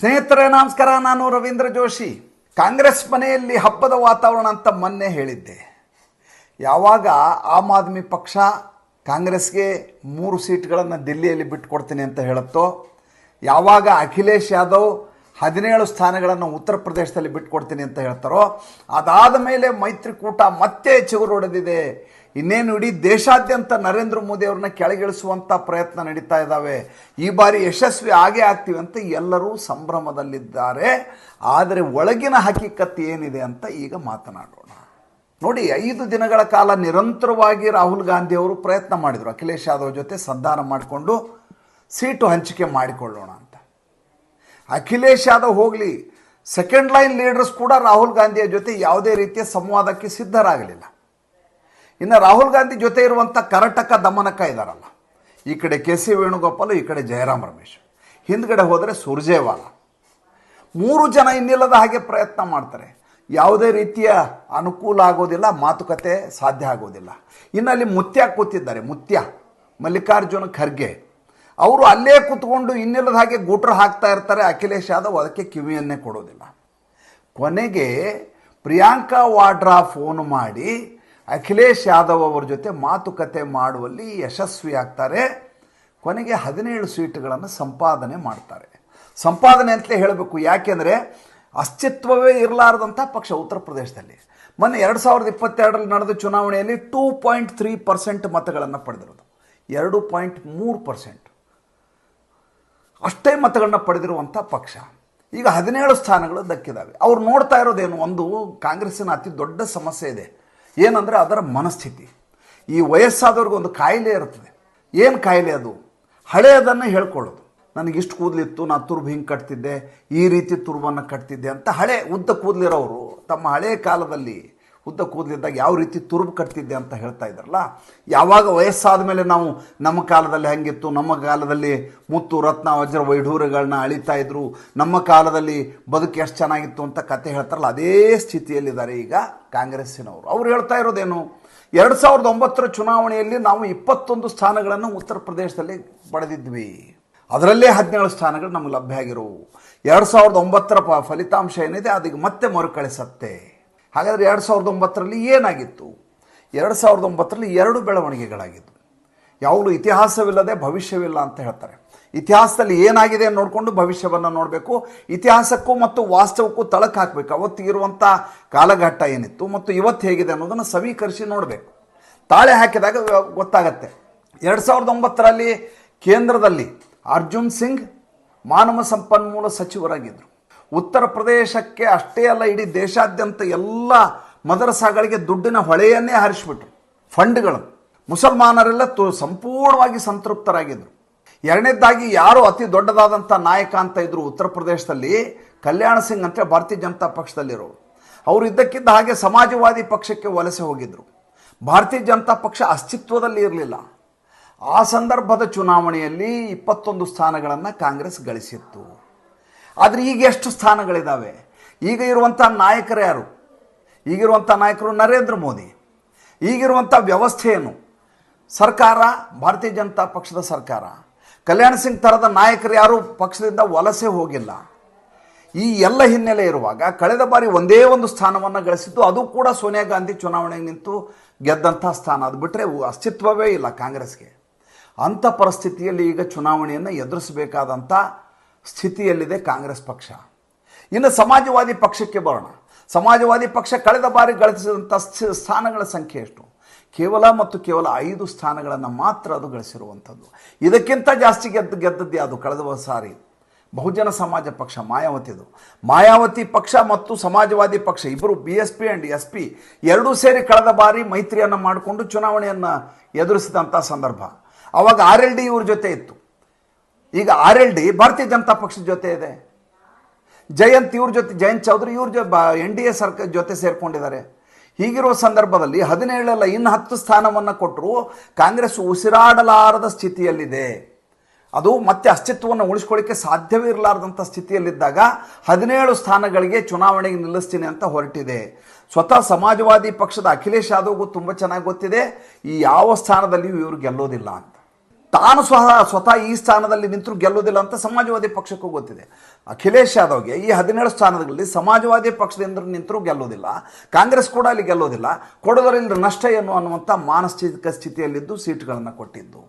ಸ್ನೇಹಿತರೆ, ನಮಸ್ಕಾರ. ನಾನು ರವೀಂದ್ರ ಜೋಶಿ. ಕಾಂಗ್ರೆಸ್ ಮನೆಯಲ್ಲಿ ಹಬ್ಬದ ವಾತಾವರಣ ಅಂತ ಮೊನ್ನೆ ಹೇಳಿದ್ದೆ. ಯಾವಾಗ ಆಮ್ ಆದ್ಮಿ ಪಕ್ಷ ಕಾಂಗ್ರೆಸ್ಗೆ ಮೂರು ಸೀಟ್ಗಳನ್ನು ದಿಲ್ಲಿಯಲ್ಲಿ ಬಿಟ್ಟುಕೊಡ್ತೀನಿ ಅಂತ ಹೇಳುತ್ತೋ, ಯಾವಾಗ ಅಖಿಲೇಶ್ ಯಾದವ್ ಹದಿನೇಳು ಸ್ಥಾನಗಳನ್ನು ಉತ್ತರ ಪ್ರದೇಶದಲ್ಲಿ ಬಿಟ್ಕೊಡ್ತೀನಿ ಅಂತ ಹೇಳ್ತಾರೋ, ಅದಾದ ಮೇಲೆ ಮೈತ್ರಿಕೂಟ ಮತ್ತೆ ಚಿಗುರೊಡೆದಿದೆ ಇನ್ನೇನು ಇಡೀ ದೇಶಾದ್ಯಂತ ನರೇಂದ್ರ ಮೋದಿ ಅವ್ರನ್ನ ಕೆಳಗಿಳಿಸುವಂಥ ಪ್ರಯತ್ನ ನಡೀತಾ ಇದ್ದಾವೆ ಈ ಬಾರಿ ಯಶಸ್ವಿ ಆಗೇ ಆಗ್ತೀವಿ ಅಂತ ಎಲ್ಲರೂ ಸಂಭ್ರಮದಲ್ಲಿದ್ದಾರೆ. ಆದರೆ ಒಳಗಿನ ಹಕೀಕತ್ ಏನಿದೆ ಅಂತ ಈಗ ಮಾತನಾಡೋಣ. ನೋಡಿ, ಐದು ದಿನಗಳ ಕಾಲ ನಿರಂತರವಾಗಿ ರಾಹುಲ್ ಗಾಂಧಿ ಅವರು ಪ್ರಯತ್ನ ಮಾಡಿದರು. ಅಖಿಲೇಶ್ ಯಾದವ್ ಜೊತೆ ಸಂಧಾನ ಮಾಡಿಕೊಂಡು ಸೀಟು ಹಂಚಿಕೆ ಮಾಡಿಕೊಳ್ಳೋಣ ಅಂತ. ಅಖಿಲೇಶ್ ಯಾದವ್ ಹೋಗಲಿ ಸೆಕೆಂಡ್ ಲೈನ್ ಲೀಡರ್ಸ್ ಕೂಡ ರಾಹುಲ್ ಗಾಂಧಿಯ ಜೊತೆ ಯಾವುದೇ ರೀತಿಯ ಸಂವಾದಕ್ಕೆ ಸಿದ್ಧರಾಗಲಿಲ್ಲ. ಇನ್ನು ರಾಹುಲ್ ಗಾಂಧಿ ಜೊತೆ ಇರುವಂಥ ಕರಟಕ ದಮನಕ ಇದ್ದಾರಲ್ಲ ಈ ಕಡೆ ಕೆ ಸಿ ವೇಣುಗೋಪಾಲ್, ಈ ಕಡೆ ಜಯರಾಮ್ ರಮೇಶ್. ಹಿಂದ್ಗಡೆ ಹೋದರೆ ಸುರ್ಜೇವಾಲ. ಮೂರು ಜನ ಇನ್ನಿಲ್ಲದ ಹಾಗೆ ಪ್ರಯತ್ನ ಮಾಡ್ತಾರೆ. ಯಾವುದೇ ರೀತಿಯ ಅನುಕೂಲ ಆಗೋದಿಲ್ಲ, ಮಾತುಕತೆ ಸಾಧ್ಯ ಆಗೋದಿಲ್ಲ. ಇನ್ನು ಅಲ್ಲಿ ಮುತ್ಯ ಕೂತಿದ್ದಾರೆ, ಮುತ್ಯ. ಮಲ್ಲಿಕಾರ್ಜುನ ಖರ್ಗೆ. ಅವರು ಅಲ್ಲೇ ಕೂತ್ಕೊಂಡು ಇನ್ನಿಲ್ಲದ ಹಾಗೆ ಗೂಟ್ರ ಹಾಕ್ತಾ ಇರ್ತಾರೆ, ಅಖಿಲೇಶ್ ಯಾದವ್ ಅದಕ್ಕೆ ಕಿವಿಯನ್ನೇ ಕೊಡೋದಿಲ್ಲ. ಕೊನೆಗೆ ಪ್ರಿಯಾಂಕಾ ವಾಡ್ರಾ ಫೋನ್ ಮಾಡಿ ಅಖಿಲೇಶ್ ಯಾದವ್ ಅವರ ಜೊತೆ ಮಾತುಕತೆ ಮಾಡುವಲ್ಲಿ ಯಶಸ್ವಿ ಆಗ್ತಾರೆ ಕೊನೆಗೆ ಹದಿನೇಳು ಸೀಟುಗಳನ್ನು ಸಂಪಾದನೆ ಮಾಡ್ತಾರೆ. ಸಂಪಾದನೆ ಅಂತಲೇ ಹೇಳಬೇಕು. ಯಾಕೆಂದರೆ ಅಸ್ತಿತ್ವವೇ ಇರಲಾರದಂಥ ಪಕ್ಷ ಉತ್ತರ ಪ್ರದೇಶದಲ್ಲಿ. ಮೊನ್ನೆ ಎರಡು ಸಾವಿರದ ಇಪ್ಪತ್ತೆರಡರಲ್ಲಿ ನಡೆದ ಚುನಾವಣೆಯಲ್ಲಿ ಟೂ ಪಾಯಿಂಟ್ ತ್ರೀ ಪರ್ಸೆಂಟ್ ಮತಗಳನ್ನು ಪಡೆದಿರೋದು. ಎರಡು ಪಾಯಿಂಟ್ ಮೂರು ಪರ್ಸೆಂಟ್. ಅಷ್ಟೇ ಮತಗಳನ್ನ ಪಡೆದಿರುವಂಥ ಪಕ್ಷ. ಈಗ ಹದಿನೇಳು ಸ್ಥಾನಗಳು ದಕ್ಕಿದ್ದಾವೆ ಅವ್ರು ನೋಡ್ತಾ ಇರೋದೇನು? ಒಂದು ಕಾಂಗ್ರೆಸ್ಸಿನ ಅತಿ ದೊಡ್ಡ ಸಮಸ್ಯೆ ಇದೆ. ಏನಂದರೆ ಅದರ ಮನಸ್ಥಿತಿ. ಈ ವಯಸ್ಸಾದವ್ರಿಗೆ ಒಂದು ಕಾಯಿಲೆ ಇರ್ತದೆ. ಏನು ಕಾಯಿಲೆ ಅದು? ಹಳೆಯದನ್ನು ಹೇಳ್ಕೊಳ್ಳೋದು. ನನಗಿಷ್ಟು ಕೂದಲಿತ್ತು ನಾನು ತುರ್ಬು ಹಿಂಗೆ ಕಟ್ತಿದ್ದೆ, ಈ ರೀತಿ ತುರ್ಬನ್ನು ಕಟ್ತಿದ್ದೆ ಅಂತ ಹಳೆ ಉದ್ದ ಕೂದಲಿರೋರು ತಮ್ಮ ಹಳೆಯ ಕಾಲದಲ್ಲಿ ಉದ್ದ ಕೂದಲಿದ್ದಾಗ ಯಾವ ರೀತಿ ತುರುಬು ಕಟ್ತಿದ್ದೆ ಅಂತ ಹೇಳ್ತಾ ಇದ್ರಲ್ಲ ಯಾವಾಗ ವಯಸ್ಸಾದ ಮೇಲೆ ನಾವು ನಮ್ಮ ಕಾಲದಲ್ಲಿ ಹೆಂಗಿತ್ತು, ನಮ್ಮ ಕಾಲದಲ್ಲಿ ಮುತ್ತು, ರತ್ನ, ವಜ್ರ, ವೈಢೂರ್ಯಗಳನ್ನ ಅಳಿತಾ ಇದ್ರು, ನಮ್ಮ ಕಾಲದಲ್ಲಿ ಬದುಕು ಎಷ್ಟು ಚೆನ್ನಾಗಿತ್ತು ಅಂತ ಕತೆ ಹೇಳ್ತಾರಲ್ಲ, ಅದೇ ಸ್ಥಿತಿಯಲ್ಲಿದ್ದಾರೆ ಈಗ ಕಾಂಗ್ರೆಸ್ಸಿನವರು. ಅವ್ರು ಹೇಳ್ತಾ ಇರೋದೇನು, ಎರಡು ಸಾವಿರದ ಒಂಬತ್ತರ ಚುನಾವಣೆಯಲ್ಲಿ ನಾವು ಇಪ್ಪತ್ತೊಂದು ಸ್ಥಾನಗಳನ್ನು ಉತ್ತರ ಪ್ರದೇಶದಲ್ಲಿ ಪಡೆದಿದ್ವಿ. ಅದರಲ್ಲೇ ಹದಿನೇಳು ಸ್ಥಾನಗಳು ನಮಗೆ ಲಭ್ಯ ಆಗಿರೋವು. ಎರಡು ಸಾವಿರದ ಒಂಬತ್ತರ ಫಲಿತಾಂಶ ಏನಿದೆ ಅದಕ್ಕೆ ಮತ್ತೆ ಮರುಕಳಿಸತ್ತೆ. ಹಾಗಾದರೆ ಎರಡು ಸಾವಿರದ ಒಂಬತ್ತರಲ್ಲಿ ಏನಾಗಿತ್ತು? ಎರಡು ಸಾವಿರದ ಒಂಬತ್ತರಲ್ಲಿ ಎರಡು ಬೆಳವಣಿಗೆಗಳಾಗಿದ್ದವು ಯಾವಾಗಲೂ ಇತಿಹಾಸವಿಲ್ಲದೆ ಭವಿಷ್ಯವಿಲ್ಲ ಅಂತ ಹೇಳ್ತಾರೆ. ಇತಿಹಾಸದಲ್ಲಿ ಏನಾಗಿದೆ ನೋಡಿಕೊಂಡು ಭವಿಷ್ಯವನ್ನು ನೋಡಬೇಕು. ಇತಿಹಾಸಕ್ಕೂ ಮತ್ತು ವಾಸ್ತವಕ್ಕೂ ತಳಕ್ಕೆ ಹಾಕಬೇಕು. ಅವತ್ತಿಗಿರುವಂಥ ಕಾಲಘಟ್ಟ ಏನಿತ್ತು ಮತ್ತು ಇವತ್ತು ಹೇಗಿದೆ ಅನ್ನೋದನ್ನು ಸಮೀಕರಿಸಿ ನೋಡಬೇಕು. ತಾಳೆ ಹಾಕಿದಾಗ ಗೊತ್ತಾಗತ್ತೆ. ಎರಡು ಸಾವಿರದ ಒಂಬತ್ತರಲ್ಲಿ ಕೇಂದ್ರದಲ್ಲಿ ಅರ್ಜುನ್ ಸಿಂಗ್ ಮಾನವ ಸಂಪನ್ಮೂಲ ಸಚಿವರಾಗಿದ್ದರು ಉತ್ತರ ಪ್ರದೇಶಕ್ಕೆ ಅಷ್ಟೇ ಅಲ್ಲ, ಇಡೀ ದೇಶಾದ್ಯಂತ ಎಲ್ಲ ಮದರಸಾಗಳಿಗೆ ದುಡ್ಡಿನ ಹೊಳೆಯನ್ನೇ ಹರಿಸ್ಬಿಟ್ರು. ಫಂಡ್ಗಳು. ಮುಸಲ್ಮಾನರೆಲ್ಲ ತು ಸಂಪೂರ್ಣವಾಗಿ ಸಂತೃಪ್ತರಾಗಿದ್ದರು ಎರಡನೇದಾಗಿ ಯಾರು ಅತಿ ದೊಡ್ಡದಾದಂಥ ನಾಯಕ ಅಂತ ಇದ್ದರು ಉತ್ತರ ಪ್ರದೇಶದಲ್ಲಿ ಕಲ್ಯಾಣ ಸಿಂಗ್ ಅಂತ ಭಾರತೀಯ ಜನತಾ ಪಕ್ಷದಲ್ಲಿರೋರು. ಅವರು ಇದ್ದಕ್ಕಿದ್ದ ಹಾಗೆ ಸಮಾಜವಾದಿ ಪಕ್ಷಕ್ಕೆ ವಲಸೆ ಹೋಗಿದ್ದರು ಭಾರತೀಯ ಜನತಾ ಪಕ್ಷ ಅಸ್ತಿತ್ವದಲ್ಲಿ ಇರಲಿಲ್ಲ. ಆ ಸಂದರ್ಭದ ಚುನಾವಣೆಯಲ್ಲಿ ಇಪ್ಪತ್ತೊಂದು ಸ್ಥಾನಗಳನ್ನು ಕಾಂಗ್ರೆಸ್ ಗಳಿಸಿತ್ತು. ಆದರೆ ಈಗ ಎಷ್ಟು ಸ್ಥಾನಗಳಿದ್ದಾವೆ ಈಗ ಇರುವಂಥ ನಾಯಕರು ಯಾರು? ಈಗಿರುವಂಥ ನಾಯಕರು ನರೇಂದ್ರ ಮೋದಿ. ಈಗಿರುವಂಥ ವ್ಯವಸ್ಥೆ ಏನು? ಸರ್ಕಾರ, ಭಾರತೀಯ ಜನತಾ ಪಕ್ಷದ ಸರ್ಕಾರ. ಕಲ್ಯಾಣ ಸಿಂಗ್ ಥರದ ನಾಯಕರು ಯಾರು? ಪಕ್ಷದಿಂದ ವಲಸೆ ಹೋಗಿಲ್ಲ. ಈ ಎಲ್ಲ ಹಿನ್ನೆಲೆ ಇರುವಾಗ ಕಳೆದ ಬಾರಿ ಒಂದೇ ಒಂದು ಸ್ಥಾನವನ್ನು ಗಳಿಸಿದ್ದು ಅದು ಕೂಡ ಸೋನಿಯಾ ಗಾಂಧಿ ಚುನಾವಣೆಗೆ ನಿಂತು ಗೆದ್ದಂಥ ಸ್ಥಾನ. ಅದು ಬಿಟ್ಟರೆ ಅಸ್ತಿತ್ವವೇ ಇಲ್ಲ ಕಾಂಗ್ರೆಸ್ಗೆ. ಅಂಥ ಪರಿಸ್ಥಿತಿಯಲ್ಲಿ ಈಗ ಚುನಾವಣೆಯನ್ನು ಎದುರಿಸಬೇಕಾದಂಥ ಸ್ಥಿತಿಯಲ್ಲಿದೆ ಕಾಂಗ್ರೆಸ್ ಪಕ್ಷ. ಇನ್ನು ಸಮಾಜವಾದಿ ಪಕ್ಷಕ್ಕೆ ಬರೋಣ. ಸಮಾಜವಾದಿ ಪಕ್ಷ ಕಳೆದ ಬಾರಿ ಗಳಿಸಿದಂಥ ಸ್ಥಿ- ಸ್ಥಾನಗಳ ಸಂಖ್ಯೆ ಎಷ್ಟು? ಕೇವಲ ಮತ್ತು ಕೇವಲ ಐದು ಸ್ಥಾನಗಳನ್ನು ಮಾತ್ರ ಅದು ಗಳಿಸಿರುವಂಥದ್ದು. ಇದಕ್ಕಿಂತ ಜಾಸ್ತಿ ಗೆದ್ದು, ಗೆದ್ದದ್ದು ಯಾವುದು ಕಳೆದ ಸಾರಿ ಬಹುಜನ ಸಮಾಜ ಪಕ್ಷ ಮಾಯಾವತಿದು ಮಾಯಾವತಿ ಪಕ್ಷ ಮತ್ತು ಸಮಾಜವಾದಿ ಪಕ್ಷ ಇಬ್ಬರು B S P and S P ಎರಡೂ ಸೇರಿ ಕಳೆದ ಬಾರಿ ಮೈತ್ರಿಯನ್ನು ಮಾಡಿಕೊಂಡು ಚುನಾವಣೆಯನ್ನು ಎದುರಿಸಿದಂಥ ಸಂದರ್ಭ. ಆವಾಗ ಆರ್ ಎಲ್ ಡಿ ಇವ್ರ ಜೊತೆ ಇತ್ತು. ಈಗ ಆರ್ ಎಲ್ ಡಿ, ಭಾರತೀಯ ಜನತಾ ಪಕ್ಷದ ಜೊತೆ ಇದೆ. ಜಯಂತ್ ಇವ್ರ ಜೊತೆ, ಜಯಂತ್ ಚೌಧರಿ ಇವ್ರ ಜೊತೆ ಎನ್ ಡಿ ಎ ಸರ್ಕಾರ ಜೊತೆ ಸೇರ್ಕೊಂಡಿದ್ದಾರೆ. ಹೀಗಿರುವ ಸಂದರ್ಭದಲ್ಲಿ ಹದಿನೇಳಲ್ಲ ಇನ್ನು ಹತ್ತು ಸ್ಥಾನವನ್ನು ಕೊಟ್ಟರು ಕಾಂಗ್ರೆಸ್ ಉಸಿರಾಡಲಾರದ ಸ್ಥಿತಿಯಲ್ಲಿದೆ. ಅದು ಮತ್ತೆ ಅಸ್ತಿತ್ವವನ್ನು ಉಳಿಸ್ಕೊಳ್ಳಿಕ್ಕೆ ಸಾಧ್ಯವೇ ಇರಲಾರ್ದಂಥ ಸ್ಥಿತಿಯಲ್ಲಿದ್ದಾಗ ಹದಿನೇಳು ಸ್ಥಾನಗಳಿಗೆ ಚುನಾವಣೆಗೆ ನಿಲ್ಲಿಸ್ತೀನಿ ಅಂತ ಹೊರಟಿದೆ. ಸ್ವತಃ ಸಮಾಜವಾದಿ ಪಕ್ಷದ ಅಖಿಲೇಶ್ ಯಾದವ್ಗೂ ತುಂಬ ಚೆನ್ನಾಗಿ ಗೊತ್ತಿದೆ. ಈ ಯಾವ ಸ್ಥಾನದಲ್ಲಿಯೂ ಇವರು ಗೆಲ್ಲೋದಿಲ್ಲ ಅಂತ. ತಾನು ಸಹ ಸ್ವತಃ ಈ ಸ್ಥಾನದಲ್ಲಿ ನಿಂತರೂ ಗೆಲ್ಲೋದಿಲ್ಲ ಅಂತ ಸಮಾಜವಾದಿ ಪಕ್ಷಕ್ಕೂ ಗೊತ್ತಿದೆ. ಅಖಿಲೇಶ್ ಯಾದವ್ಗೆ ಈ ಹದಿನೇಳು ಸ್ಥಾನಗಳಲ್ಲಿ ಸಮಾಜವಾದಿ ಪಕ್ಷದಿಂದ ನಿಂತರೂ ಗೆಲ್ಲೋದಿಲ್ಲ ಕಾಂಗ್ರೆಸ್ ಕೂಡ ಅಲ್ಲಿ ಗೆಲ್ಲೋದಿಲ್ಲ ಕೊಡೋದರಲ್ಲಿ ನಷ್ಟ ಏನು ಅನ್ನುವಂಥ ಮಾನಸಿಕ ಸ್ಥಿತಿಯಲ್ಲಿದ್ದು ಸೀಟ್ಗಳನ್ನು ಕೊಟ್ಟಿದ್ದು.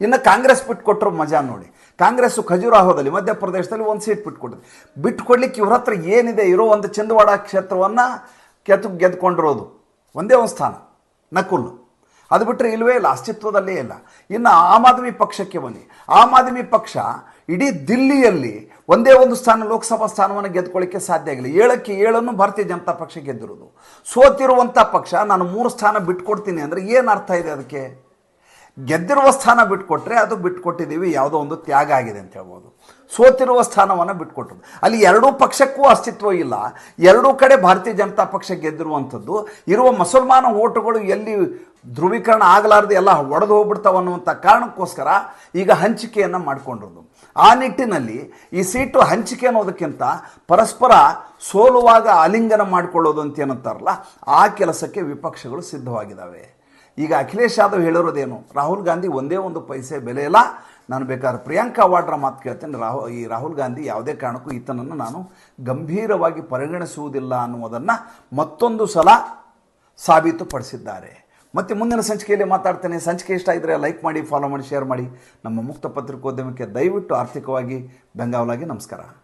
ಇನ್ನು ಕಾಂಗ್ರೆಸ್ ಬಿಟ್ಟು ಕೊಟ್ಟರು ಮಜಾ ನೋಡಿ. ಕಾಂಗ್ರೆಸ್ ಖಜುರಾಹೋದಲ್ಲಿ ಮಧ್ಯಪ್ರದೇಶದಲ್ಲಿ ಒಂದು ಸೀಟ್ ಬಿಟ್ಕೊಟ್ಟಿದೆ ಬಿಟ್ಕೊಡ್ಲಿಕ್ಕೆ ಇವ್ರ ಹತ್ರ ಏನಿದೆ? ಇರೋ ಒಂದು ಚಂದವಾಡ ಕ್ಷೇತ್ರವನ್ನು ಕೆತ್ತು ಗೆದ್ಕೊಂಡಿರೋದು. ಒಂದೇ ಒಂದು ಸ್ಥಾನ. ನಕುಲ್ ಅದು ಬಿಟ್ಟರೆ ಇಲ್ಲವೇ ಇಲ್ಲ, ಅಸ್ತಿತ್ವದಲ್ಲೇ ಇಲ್ಲ. ಇನ್ನು ಆಮ್ ಆದ್ಮಿ ಪಕ್ಷಕ್ಕೆ ಬನ್ನಿ. ಆಮ್ ಆದ್ಮಿ ಪಕ್ಷ ಇಡೀ ದಿಲ್ಲಿಯಲ್ಲಿ ಒಂದೇ ಒಂದು ಸ್ಥಾನ, ಲೋಕಸಭಾ ಸ್ಥಾನವನ್ನು ಗೆದ್ಕೊಳ್ಳಿಕ್ಕೆ ಸಾಧ್ಯ ಆಗಿಲ್ಲ. ಏಳಕ್ಕೆ ಏಳನ್ನು ಭಾರತೀಯ ಜನತಾ ಪಕ್ಷ ಗೆದ್ದಿರೋದು. ಸೋತಿರುವಂಥ ಪಕ್ಷ ನಾನು ಮೂರು ಸ್ಥಾನ ಬಿಟ್ಕೊಡ್ತೀನಿ ಅಂದರೆ ಏನು ಅರ್ಥ ಇದೆ ಅದಕ್ಕೆ? ಗೆದ್ದಿರುವ ಸ್ಥಾನ ಬಿಟ್ಕೊಟ್ರೆ ಅದು ಬಿಟ್ಕೊಟ್ಟಿದ್ದೀವಿ, ಯಾವುದೋ ಒಂದು ತ್ಯಾಗ ಆಗಿದೆ ಅಂತ ಹೇಳ್ಬೋದು. ಸೋತಿರುವ ಸ್ಥಾನವನ್ನು ಬಿಟ್ಕೊಟ್ಟರು ಅಲ್ಲಿ ಎರಡೂ ಪಕ್ಷಕ್ಕೂ ಅಸ್ತಿತ್ವ ಇಲ್ಲ. ಎರಡೂ ಕಡೆ ಭಾರತೀಯ ಜನತಾ ಪಕ್ಷ ಗೆದ್ದಿರುವಂಥದ್ದು. ಇರುವ ಮುಸಲ್ಮಾನ ಓಟುಗಳು ಎಲ್ಲಿ ಧ್ರುವೀಕರಣ ಆಗಲಾರ್ದು ಎಲ್ಲ ಒಡೆದು ಹೋಗ್ಬಿಡ್ತಾವ ಅನ್ನುವಂಥ ಕಾರಣಕ್ಕೋಸ್ಕರ ಈಗ ಹಂಚಿಕೆಯನ್ನು ಮಾಡಿಕೊಂಡಿರೋದು. ಆ ನಿಟ್ಟಿನಲ್ಲಿ ಈ ಸೀಟು ಹಂಚಿಕೆ ಅನ್ನೋದಕ್ಕಿಂತ ಪರಸ್ಪರ ಸೋಲುವಾಗ ಆಲಿಂಗನ ಮಾಡಿಕೊಳ್ಳೋದು ಅಂತ ಏನಂತಾರಲ್ಲ, ಆ ಕೆಲಸಕ್ಕೆ ವಿಪಕ್ಷಗಳು ಸಿದ್ಧವಾಗಿದ್ದಾವೆ. ಈಗ ಅಖಿಲೇಶ್ ಯಾದವ್ ಹೇಳಿರೋದೇನು, ರಾಹುಲ್ ಗಾಂಧಿ ಒಂದೇ ಒಂದು ಪೈಸೆ ಬೆಲೆ ಇಲ್ಲ, ನಾನು ಬೇಕಾದ್ರೆ ಪ್ರಿಯಾಂಕಾ ವಾಡ್ರ ಮಾತು ಕೇಳ್ತೇನೆ, ರಾಹು ಈ ರಾಹುಲ್ ಗಾಂಧಿ ಯಾವುದೇ ಕಾರಣಕ್ಕೂ ಈತನನ್ನು ನಾನು ಗಂಭೀರವಾಗಿ ಪರಿಗಣಿಸುವುದಿಲ್ಲ ಅನ್ನುವುದನ್ನು ಮತ್ತೊಂದು ಸಲ ಸಾಬೀತುಪಡಿಸಿದ್ದಾರೆ. ಮತ್ತು ಮುಂದಿನ ಸಂಚಿಕೆಯಲ್ಲಿ ಮಾತಾಡ್ತೇನೆ. ಸಂಚಿಕೆ ಇಷ್ಟ ಇದ್ದರೆ ಲೈಕ್ ಮಾಡಿ ಫಾಲೋ ಮಾಡಿ ಶೇರ್ ಮಾಡಿ. ನಮ್ಮ ಮುಕ್ತ ಪತ್ರಿಕೋದ್ಯಮಕ್ಕೆ ದಯವಿಟ್ಟು ಆರ್ಥಿಕವಾಗಿ ಬೆಂಗಾವಲಾಗಿ ನಮಸ್ಕಾರ.